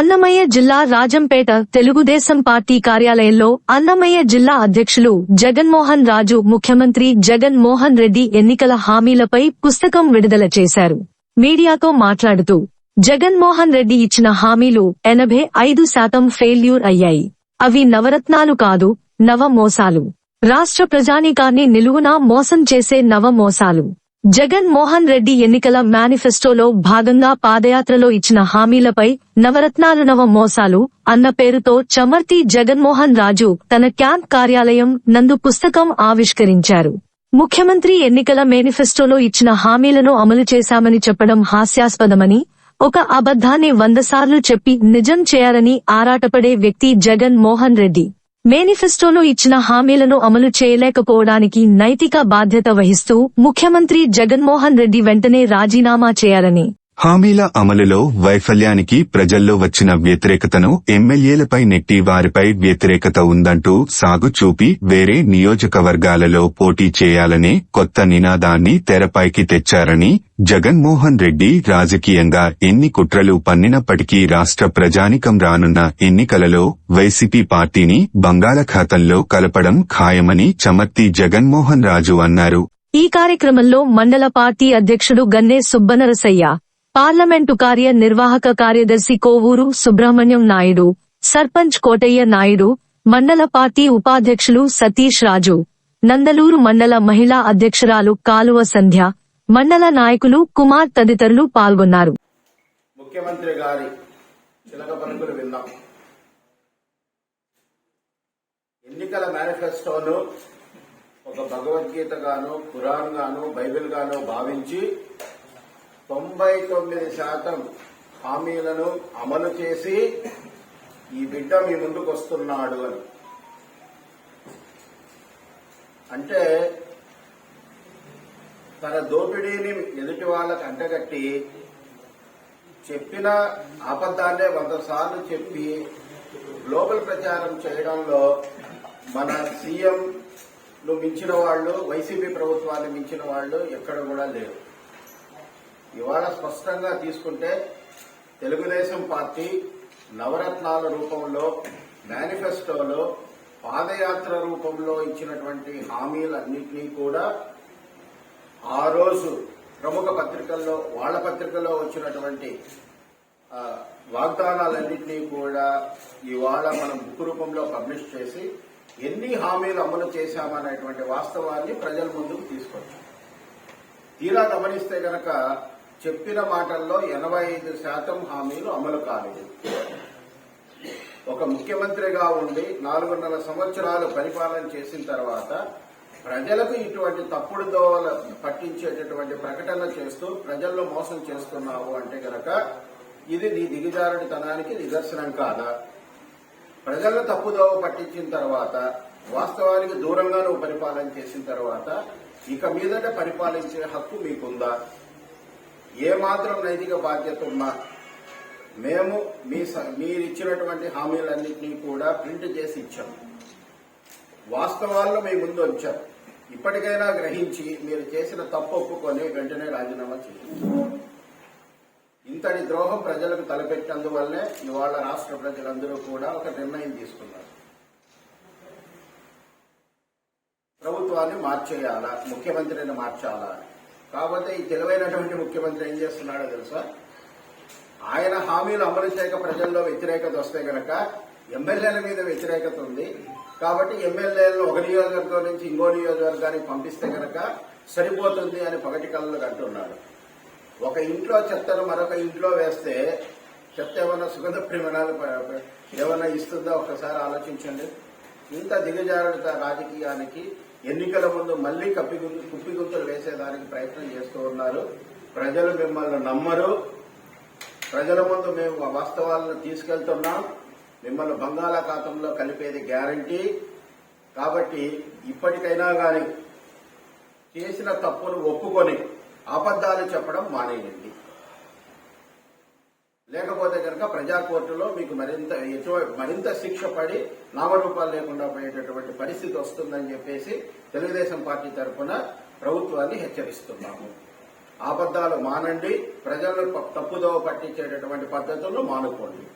అన్నమయ్య జిల్లా రాజంపేట తెలుగుదేశం పార్టీ కార్యాలయంలో అన్నమయ్య జిల్లా అధ్యక్షులు జగన్మోహన్ రాజు ముఖ్యమంత్రి జగన్ మోహన్ రెడ్డి ఎన్నికల హామీలపై పుస్తకం విడుదల చేశారు. మీడియాతో మాట్లాడుతూ జగన్మోహన్ రెడ్డి ఇచ్చిన హామీలు ఎనభై ఐదు శాతం ఫెయిల్యూర్ అయ్యాయి. అవి నవరత్నాలు కాదు నవ మోసాలు రాష్ట్ర ప్రజానీకాన్ని నిలువునా మోసం చేసే నవ మోసాలు జగన్ మోహన్ రెడ్డి ఎన్నికల మేనిఫెస్టోలో భాగంగా పాదయాత్రలో ఇచ్చిన హామీలపై నవరత్నాలు నవ మోసాలు అన్న పేరుతో చమర్తి జగన్మోహన్ రాజు తన క్యాంప్ కార్యాలయం నందు పుస్తకం ఆవిష్కరించారు. ముఖ్యమంత్రి ఎన్నికల మేనిఫెస్టోలో ఇచ్చిన హామీలను అమలు చేశామని చెప్పడం హాస్యాస్పదమని ఒక అబద్ధాన్ని వందసార్లు చెప్పి నిజం చేయాలని ఆరాటపడే వ్యక్తి జగన్ మోహన్ రెడ్డి. మేనిఫెస్టోలో ఇచ్చిన హామీలను అమలు చేయలేకపోవడానికి నైతిక బాధ్యత వహిస్తూ ముఖ్యమంత్రి జగన్మోహన్ రెడ్డి వెంటనే రాజీనామా చేయాలని హామీల అమలులో వైఫల్యానికి ప్రజల్లో వచ్చిన వ్యతిరేకతను ఎమ్మెల్యేలపై నెట్టి వారిపై వ్యతిరేకత ఉందంటూ సాగు చూపి వేరే నియోజకవర్గాలలో పోటీ చేయాలనే కొత్త నినాదాన్ని తెరపైకి తెచ్చారని జగన్మోహన్ రెడ్డి రాజకీయంగా ఎన్ని కుట్రలు పన్నినప్పటికీ రాష్ట్ర ప్రజానికం రానున్న ఎన్నికలలో వైసీపీ పార్టీని బంగాళాఖాతంలో కలపడం ఖాయమని చమర్తి జగన్మోహన్ రాజు అన్నారు. ఈ కార్యక్రమంలో మండల పార్టీ అధ్యక్షుడు గన్నే సుబ్బనరసయ్య పార్లమెంటు కార్య నిర్వాహక కార్యదర్శి కోవూరు సుబ్రహ్మణ్యం నాయుడు సర్పంచ్ కోటయ్య నాయుడు మండల పార్టీ ఉపాధ్యక్షులు సతీష్ రాజు నందలూరు మండల మహిళా అధ్యక్షురాలు కాలువ సంధ్య మండల నాయకులు కుమార్ తదితరులు పాల్గొన్నారు. ముఖ్యమంత్రి గారి చిలక పలుకులు విన్నాం ఎన్నికల మేనిఫెస్టోను ఒక భగవద్గీత గాను ఖురాన్ గాను బైబిల్ గాను భావించి తొంభై తొమ్మిది శాతం హామీలను అమలు చేసి ఈ బిడ్డ మీ ముందుకు వస్తున్నాడు అని. అంటే తన దోపిడీని ఎదుటి వాళ్ళకు అంటగట్టి చెప్పిన అబద్ధాన్నే వంద సార్లు చెప్పి గ్లోబల్ ప్రచారం చేయడంలో మన సీఎంను మించిన వాళ్ళు వైసీపీ ప్రభుత్వాన్ని మించిన వాళ్ళు ఎక్కడ కూడా లేరు. ఇవాళ స్పష్టంగా తీసుకుంటే తెలుగుదేశం పార్టీ నవరత్నాల రూపంలో మేనిఫెస్టోలో పాదయాత్ర రూపంలో ఇచ్చినటువంటి హామీలన్నింటినీ కూడా ఆ రోజు ప్రముఖ పత్రికల్లో వాళ్ళ పత్రికల్లో వచ్చినటువంటి వాగ్దానాలన్నింటినీ కూడా ఇవాళ మనం బుక్ రూపంలో పబ్లిష్ చేసి ఎన్ని హామీలు అమలు చేశామనేటువంటి వాస్తవాన్ని ప్రజల ముందుకు తీసుకొచ్చాం. తీరా గమనిస్తే గనక చెప్పిన మాటల్లో ఎనభై ఐదు శాతం హామీలు అమలు కాలేదు. ఒక ముఖ్యమంత్రిగా ఉండి నాలుగున్నర సంవత్సరాలు పరిపాలన చేసిన తర్వాత ప్రజలకు ఇటువంటి తప్పుడు దోవల పట్టించేటటువంటి ప్రకటన చేస్తూ ప్రజల్లో మోసం చేస్తున్నావు అంటే గనక ఇది నీ దిగజారుడితనానికి నిదర్శనం కాదా? ప్రజలను తప్పుదోవ పట్టించిన తర్వాత వాస్తవానికి దూరంగా నువ్వు పరిపాలన చేసిన తర్వాత ఇక మీదట పరిపాలించే హక్కు మీకుందా? ఏమాత్రం నైతిక బాధ్యత ఉన్నా మేము మీ స- హామీలన్నింటినీ కూడా ప్రింట్ చేసి ఇచ్చాం వాస్తవాల్లో మీ ముందు ఉంచాం. ఇప్పటికైనా గ్రహించి మీరు చేసిన తప్పు ఒప్పుకొని వెంటనే రాజీనామా చేయండి. ఇంతటి ద్రోహం ప్రజలకు తలపెట్టినందువల్లే ఇవాళ రాష్ట్ర ప్రజలందరూ కూడా ఒక నిర్ణయం తీసుకున్నారు. ప్రభుత్వాన్ని మార్చేయాలా? ముఖ్యమంత్రిని మార్చాలా? కాకపోతే ఈ తెలివైనటువంటి ముఖ్యమంత్రి ఏం చేస్తున్నాడో తెలుసా? ఆయన హామీలు అమలు చేయక ప్రజల్లో వ్యతిరేకత వస్తే గనక ఎమ్మెల్యేల మీద వ్యతిరేకత ఉంది. కాబట్టి ఎమ్మెల్యేలను ఒక నియోజకవర్గం నుంచి ఇంకో నియోజకవర్గానికి పంపిస్తే గనక సరిపోతుంది అని పగటి కళ్ళలో అంటున్నాడు. ఒక ఇంట్లో చెత్తను మరొక ఇంట్లో వేస్తే చెత్త ఏమైనా సుగంధ ప్రమాణాలు ఏమైనా ఇస్తుందో? ఒకసారి ఆలోచించండి. ఇంత దిగజారుడిత రాజకీయానికి ఎన్నికల ముందు మళ్ళీ కప్పిగుంతు కుప్పిగుంతులు వేసేదానికి ప్రయత్నం చేస్తూ ఉన్నారు. ప్రజలు మిమ్మల్ని నమ్మరు. ప్రజల ముందు మేము వాస్తవాలను తీసుకెళ్తున్నాం. మిమ్మల్ని బంగాళాఖాతంలో కలిపేది గ్యారంటీ. కాబట్టి ఇప్పటికైనా గాని చేసిన తప్పును ఒప్పుకొని అబద్దాలు చెప్పడం మానేయండి. లేకపోతే కనుక ప్రజా కోర్టులో మీకు మరింత ఎటు- మరింత శిక్ష పడి నామరూపాలు లేకుండా పోయేటటువంటి పరిస్థితి వస్తుందని చెప్పేసి తెలుగుదేశం పార్టీ తరఫున ప్రభుత్వాన్ని హెచ్చరిస్తున్నాము. అబద్దాలు మానండి ప్రజలను తప్పుదోవ పట్టించేటటువంటి పద్ధతులను మానుకోండి.